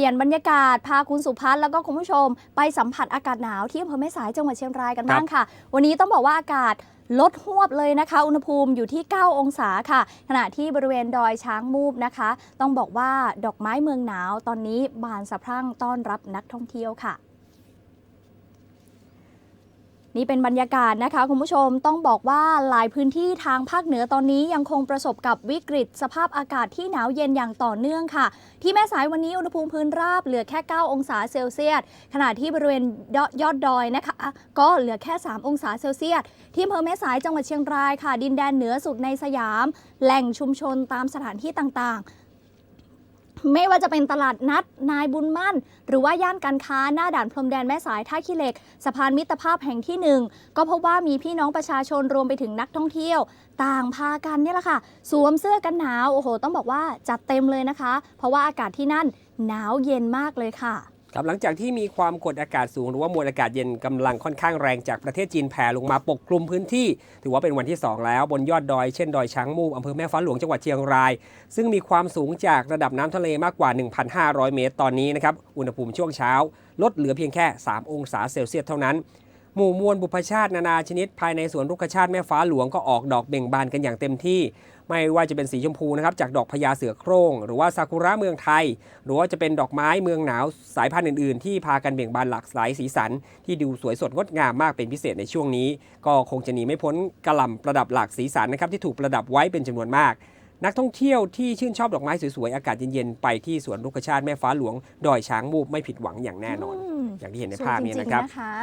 ปลี่ยนบรรยากาศพาคุณสุพัฒน์แล้วก็คุณผู้ชม ไปสัมผัสอากาศหนาวที่อำเภอแม่สายจังหวัดเชียงรายกันบ้างค่ะ วันนี้ต้องบอกว่าอากาศลดหวบเลยนะคะ อุณหภูมิอยู่ที่ 9 องศาค่ะ ขณะที่บริเวณดอยช้างมูบนะคะ ต้องบอกว่าดอกไม้เมืองหนาวตอนนี้บานสะพรั่งต้อนรับนักท่องเที่ยวค่ะ นี่เป็นบรรยากาศนะคะ คุณผู้ชมต้องบอกว่าหลายพื้นที่ทางภาคเหนือตอนนี้ยังคงประสบกับวิกฤต สภาพอากาศที่หนาวเย็นอย่างต่อเนื่องค่ะ ที่แม่สายวันนี้อุณหภูมิพื้นราบเหลือแค่ 9 องศาเซลเซียสขณะที่บริเวณยอดยอดดอยนะคะ ก็เหลือแค่ 3 องศาเซลเซียสที่อำเภอแม่สายจังหวัดเชียงรายค่ะ ดินแดนเหนือสุดในสยาม แหล่งชุมชนตามสถานที่ต่างๆ ไม่ว่าจะเป็นตลาดนัดนายบุญมั่น หรือว่าย่านการค้าหน้าด่านพรมแดนแม่สายท่าขี้เหล็ก สะพานมิตรภาพแห่งที่หนึ่งก็พบว่ามีพี่น้องประชาชนรวมไปถึงนักท่องเที่ยว ต่างพากันเนี่ยแหละค่ะ สวมเสื้อกันหนาว โอ้โห ต้องบอกว่าจัดเต็มเลยนะคะ เพราะว่าอากาศที่นั่นหนาวเย็นมากเลยค่ะ ครับหลังจากที่มีความกดอากาศสูงหรือว่ามวลอากาศเย็นกำลังค่อนข้างแรงจากประเทศจีนแผ่ลงมาปกคลุมพื้นที่ ถือว่าเป็นวันที่ 2 แล้วบนยอดดอยเช่นดอยช้างมูกอำเภอแม่ฟ้าหลวงจังหวัดเชียงราย ซึ่งมีความสูงจากระดับน้ำทะเลมากกว่า 1,500 เมตรตอนนี้นะครับอุณหภูมิช่วงเช้า ลดเหลือเพียงแค่ 3 องศาเซลเซียสเท่านั้น หมู่มวลบุพชาตินานาชนิด ภายในสวนรุกขชาติแม่ฟ้าหลวงก็ออกดอกเบ่งบานกันอย่างเต็มที่ ไม่ว่าจะเป็นสีชมพูนะครับจากดอกพญาเสือโคร่งหรือว่าซากุระเมืองไทย หรือว่าจะเป็นดอกไม้เมืองหนาวสายพันธุ์อื่นๆ ที่พากันเบ่งบานหลากหลายสีสัน ที่ดูสวยสดงดงามมากเป็นพิเศษในช่วงนี้ ก็คงจะหนีไม่พ้นกระหล่ำประดับหลากสีสันนะครับที่ถูกประดับไว้เป็นจำนวนมากนักท่องเที่ยวที่ชื่นชอบดอกไม้สวยๆ อากาศเย็นๆ ไปที่สวนรุกขชาติแม่ฟ้าหลวง ดอยช้างมูบไม่ผิดหวังอย่างแน่นอนมอย่างที่เห็นในสวยภาพจนี้ริงนะครับๆนะคะ